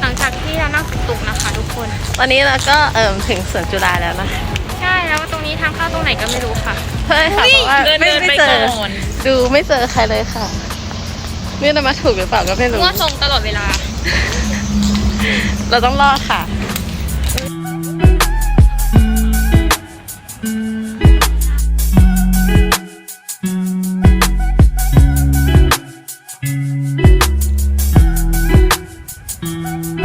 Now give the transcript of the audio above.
หลังจากที่เรานั่งตุกๆนะคะ ทุกคนวันนี้เราก็เอิ่มถึงสวนจุฬาแล้วนะใช่แล้วตรงนี้ทางเข้าตรงไหนก็ไม่รู้ค่ะ เฮ้ยค่ะเพราะว่าเดินไม่เไม่เจอดูไม่เจอใครเลยค่ะ นี่เรามาถูกหรือเปล่าก็ไม่รู้ง้อทรงตลอดเวลา เราต้องรอดค่ะ Thank